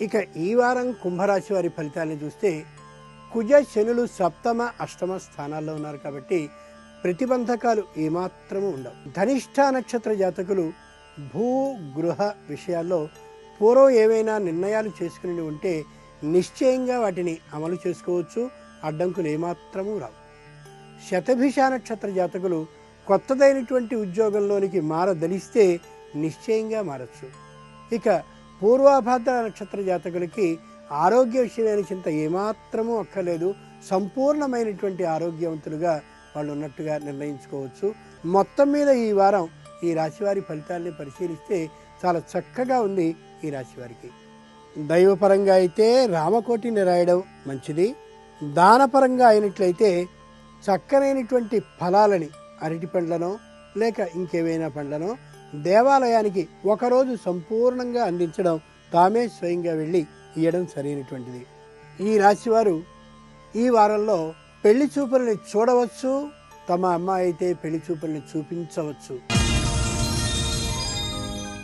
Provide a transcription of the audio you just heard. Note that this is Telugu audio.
ఇక ఈ వారం కుంభరాశి వారి ఫలితాలను చూస్తే కుజ శనులు సప్తమ అష్టమ స్థానాల్లో ఉన్నారు కాబట్టి ప్రతిబంధకాలు ఏమాత్రము ఉండవు. ధనిష్ట నక్షత్ర జాతకులు భూ గృహ విషయాల్లో పూర్వం ఏవైనా నిర్ణయాలు చేసుకుని ఉంటే నిశ్చయంగా వాటిని అమలు చేసుకోవచ్చు. అడ్డంకులు ఏమాత్రము రావు. శతభిష నక్షత్ర జాతకులు కొత్తదైనటువంటి ఉద్యోగంలోనికి మారదలిస్తే నిశ్చయంగా మారచ్చు. ఇక పూర్వాభాద్ర నక్షత్ర జాతకులకి ఆరోగ్య విషయమైన చింత ఏమాత్రమూ అక్కర్లేదు. సంపూర్ణమైనటువంటి ఆరోగ్యవంతులుగా వాళ్ళు ఉన్నట్టుగా నిర్ణయించుకోవచ్చు. మొత్తం మీద ఈ వారం ఈ రాశివారి ఫలితాల్ని పరిశీలిస్తే చాలా చక్కగా ఉంది ఈ రాశివారికి. దైవపరంగా అయితే రామకోటిని రాయడం మంచిది. దానపరంగా అయినట్లయితే చక్కనైనటువంటి ఫలాలని అరటి పండ్లనో లేక ఇంకేమైనా పండ్లనో దేవాలయానికి ఒకరోజు సంపూర్ణంగా అందించడం తామే స్వయంగా వెళ్ళి ఇవ్వడం సరైనటువంటిది. ఈ రాశివారు ఈ వారంలో పెళ్ళి చూపులని చూడవచ్చు తమ అమ్మాయి అయితే పెళ్ళి చూపుల్ని చూపించవచ్చు.